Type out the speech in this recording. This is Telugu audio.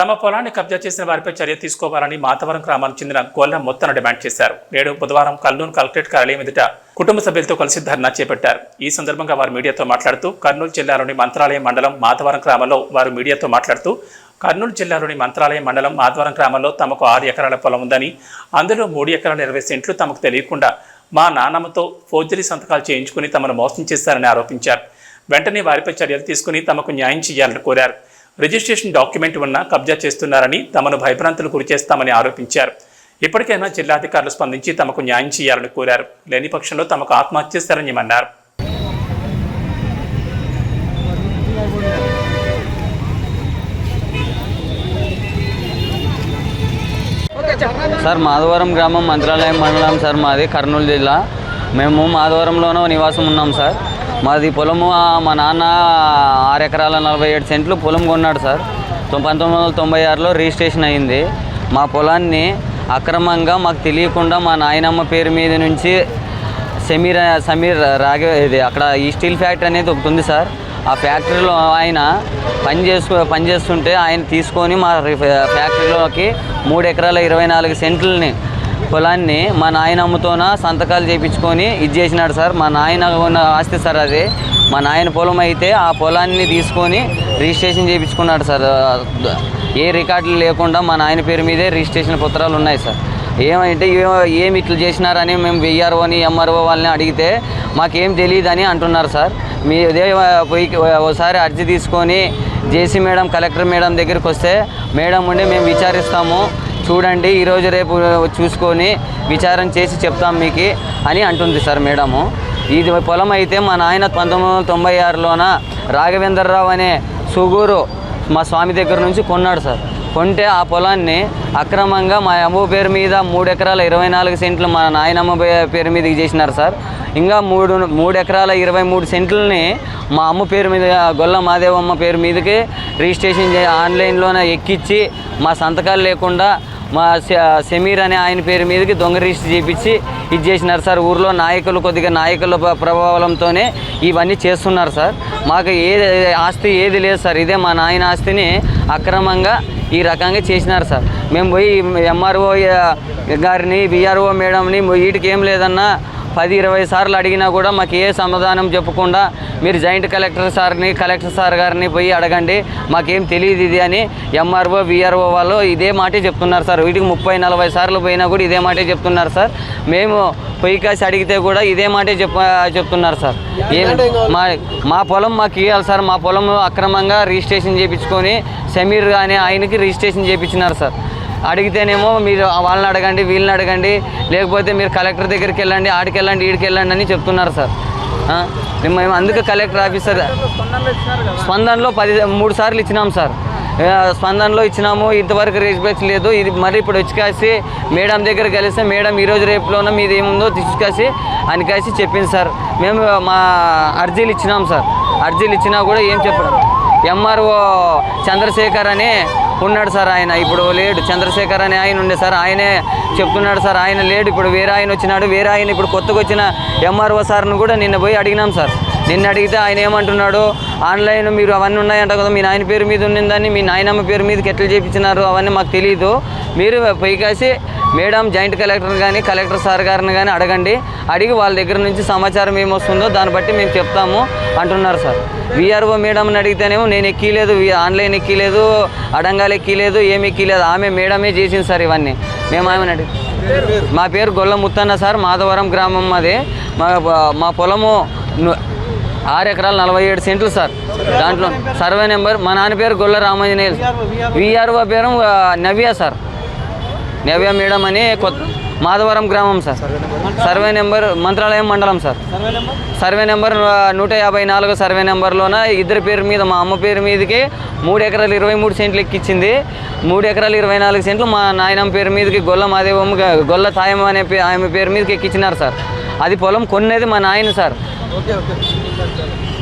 తమ పొలాన్ని కబ్జా చేసిన వారిపై చర్య తీసుకోవాలని మాతవరం గ్రామానికి చెందిన గొల్ల మొత్తాన్ని డిమాండ్ చేశారు. నేడు బుధవారం కర్నూలు కలెక్టరేట్ కార్యాలయం ఎదుట కుటుంబ సభ్యులతో కలిసి ధర్నా చేపట్టారు. ఈ సందర్భంగా వారు మీడియాతో మాట్లాడుతూ కర్నూలు జిల్లాలోని మంత్రాలయం మండలం మాతవరం గ్రామంలో వారు మీడియాతో మాట్లాడుతూ కర్నూలు జిల్లాలోని మంత్రాలయం మండలం మాధవరం గ్రామంలో తమకు ఆరు ఎకరాల పొలం ఉందని అందులో మూడు ఎకరాల ఇరవై సెంట్లు తమకు తెలియకుండా మా నాన్నమ్మతో ఫోర్జరీ సంతకాలు చేయించుకుని తమను మోసం చేశారని ఆరోపించారు. వెంటనే వారిపై చర్యలు తీసుకుని తమకు న్యాయం చేయాలని కోరారు. రిజిస్ట్రేషన్ డాక్యుమెంట్ ఉన్నా కబ్జా చేస్తున్నారని తమను భయభ్రాంతులు గురిచేస్తామని ఆరోపించారు. ఇప్పటికైనా జిల్లాధికారులు స్పందించి తమకు న్యాయం చేయాలని కోరారు. లేని పక్షంలో తమకు ఆత్మహత్య శరణ్యమన్నారు సార్ మాధవరం గ్రామం మంత్రాలయం మండలం సార్ మాది కర్నూలు జిల్లా. మేము మాధవరంలోనూ నివాసం ఉన్నాం సార్. మాది పొలము మా నాన్న ఆరు ఎకరాల నలభై ఏడు సెంట్లు పొలం కొన్నాడు సార్. పంతొమ్మిది వందల తొంభై ఆరులో రిజిస్ట్రేషన్ అయింది. మా పొలాన్ని అక్రమంగా మాకు తెలియకుండా మా నాయనమ్మ పేరు మీద నుంచి సమీర్ సమీర్ రాగే ఇది అక్కడ ఈ స్టీల్ ఫ్యాక్టరీ అనేది ఒకటి ఉంది సార్. ఆ ఫ్యాక్టరీలో ఆయన పని చేసుకు పని చేస్తుంటే ఆయన తీసుకొని మా ఫ్యాక్టరీలోకి మూడు ఎకరాల ఇరవై నాలుగు సెంట్లని పొలాన్ని మా నాయనమ్మతోన సంతకాలు చేయించుకొని ఇది చేసినాడు సార్. మా నాయన ఉన్న ఆస్తి సార్ అది. మా నాయన పొలం అయితే ఆ పొలాన్ని తీసుకొని రిజిస్ట్రేషన్ చేయించుకున్నాడు సార్. ఏ రికార్డులు లేకుండా మా నాయన పేరు మీదే రిజిస్ట్రేషన్ పత్రాలు ఉన్నాయి సార్. ఏమంటే ఏమి ఇట్లా చేసినారని మేము వెయ్యారో అని ఎంఆర్ఓ వాళ్ళని అడిగితే మాకేం తెలియదని అంటున్నారు సార్. మీ ఇదే పోయి ఒకసారి అర్జీ తీసుకొని జేసీ మేడం కలెక్టర్ మేడం దగ్గరికి వస్తే మేడం ఉండి మేము విచారిస్తాము. చూడండి ఈరోజు రేపు చూసుకొని విచారం చేసి చెప్తాం మీకు అని అంటుంది సార్ మేడము. ఇది పొలం అయితే మా నాయన పంతొమ్మిది వందల తొంభై ఆరులోన రాఘవేంద్రరావు అనే సుగూరు మా స్వామి దగ్గర నుంచి కొన్నాడు సార్. కొంటే ఆ పొలాన్ని అక్రమంగా మా అమ్మ పేరు మీద మూడు ఎకరాల ఇరవై నాలుగు సెంట్లు మా నాయనమ్మ పే- పేరు మీద చేసినారు సార్. ఇంకా మూడు మూడు ఎకరాల ఇరవై మూడు సెంట్లని మా అమ్మ పేరు మీద గొల్ల మాదేవమ్మ పేరు మీదకి రిజిస్ట్రేషన్ చే ఆన్లైన్లోనే ఎక్కించి మా సంతకాలు లేకుండా మా సె- అనే ఆయన పేరు మీదకి దొంగ రిజిస్టర్ చేపించి ఇది చేసినారు సార్. ఊర్లో నాయకులు కొద్దిగా నాయకుల ప్రభావంతోనే ఇవన్నీ చేస్తున్నారు సార్. మాకు ఏది ఆస్తి ఏది లేదు సార్. ఇదే మా నాయన ఆస్తిని అక్రమంగా ఈ రకంగా చేసినారు సార్. మేము పోయి ఎంఆర్ఓ గారిని బీఆర్ఓ మేడంని వీటికి ఏం లేదన్నా పది ఇరవై సార్లు అడిగినా కూడా మాకు ఏ సమాధానం చెప్పకుండా మీరు జాయింట్ కలెక్టర్ సార్ని కలెక్టర్ సార్ గారిని పోయి అడగండి. మాకేం తెలియదు ఇది అని ఎంఆర్ఓ విఆర్ఓ వాళ్ళు ఇదే మాటే చెప్తున్నారు సార్. వీటికి ముప్పై నలభై సార్లు పోయినా కూడా ఇదే మాటే చెప్తున్నారు సార్. మేము పొయ్యి కాసి అడిగితే కూడా ఇదే మాటే చెప్ప చెప్తున్నారు సార్. ఏం మా మా పొలం మాకు ఇవ్వాలి సార్. మా పొలం అక్రమంగా రిజిస్ట్రేషన్ చేయించుకొని సమీర్ అనే ఆయనకి రిజిస్ట్రేషన్ చేయించినారు సార్. అడిగితేనేమో మీరు వాళ్ళని అడగండి వీళ్ళని అడగండి లేకపోతే మీరు కలెక్టర్ దగ్గరికి వెళ్ళండి ఆడికి వెళ్ళండి ఈడికి వెళ్ళండి అని చెప్తున్నారు సార్? మేము అందుకే కలెక్టర్ ఆఫీసర్ స్పందనలో పది మూడు సార్లు ఇచ్చినాం సార్. స్పందనలో ఇచ్చినాము ఇంతవరకు రెస్పెక్ట్ లేదు. ఇది మరి ఇప్పుడు వచ్చి కాసి మేడం దగ్గర కలిస్తే మేడం ఈరోజు రేపులోనే మీది ఏముందో తీసుకాసి అని కాసి చెప్పింది సార్. మేము మా అర్జీలు ఇచ్చినాం సార్. అర్జీలు ఇచ్చినా కూడా ఏం చెప్పడం ఎంఆర్ఓ చంద్రశేఖర్ అని ఉన్నాడు సార్ ఆయన. ఇప్పుడు లేడు. చంద్రశేఖర్ అనే ఆయన ఉండే సార్. ఆయనే చెప్తున్నాడు సార్. ఆయన లేడు. ఇప్పుడు వేరే ఆయన వచ్చినాడు. వేరే ఆయన ఇప్పుడు కొత్తగా వచ్చిన ఎంఆర్ఓ సార్ను కూడా నిన్న పోయి అడిగినాం సార్. నిన్న అడిగితే ఆయన ఏమంటున్నాడు? ఆన్లైన్ మీరు అవన్నీ ఉన్నాయంట కదా మీ నాయన పేరు మీద ఉన్నదని మీ నాయనమ్మ పేరు మీదకి ఎట్లా చేయించినారు అవన్నీ మాకు తెలియదు మీరు పోయి కాసి మేడం జాయింట్ కలెక్టర్ కానీ కలెక్టర్ సార్ గారిని కానీ అడగండి. అడిగి వాళ్ళ దగ్గర నుంచి సమాచారం ఏమొస్తుందో దాన్ని బట్టి మేము చెప్తాము అంటున్నారు సార్. విఆర్ఓ మేడంని అడిగితేనేమో నేను ఎక్కిలేదు ఆన్లైన్ ఎక్కిలేదు అడంగాలు ఎక్కిలేదు ఏమి ఎక్కిలేదు ఆమె మేడమే చేసింది సార్ ఇవన్నీ. మేము ఆమెను అడిగి మా పేరు గొల్ల ముత్తన్న సార్ మాధవరం గ్రామం మాది. మా మా పొలము ఆరు ఎకరాలు నలభై ఏడు సెంట్లు సార్. దాంట్లో సర్వే నెంబర్ మా నాన్న పేరు గొల్ల రామాంజనేయులు విఆర్ఓ పేరు నవ్య సార్. నవ్య మేడం అని కొత్త మాధవరం గ్రామం సార్. సర్వే నెంబర్ మంత్రాలయం మండలం సార్. Survey number? నూట యాభై నాలుగు సర్వే నెంబర్లోన ఇద్దరి పేరు మీద మా అమ్మ పేరు మీదకి మూడు ఎకరాలు ఇరవై మూడు సెంట్లు ఎక్కిచ్చింది. మూడు ఎకరాలు ఇరవై నాలుగు సెంట్లు మా నాయనమ్మ పేరు మీదకి గొల్ల మాదేవమ్మ గొల్ల తాయమ్మ అనే పే- ఆమె పేరు మీదకి ఎక్కించినారు సార్. అది పొలం కొనేది మా నాయన సార్.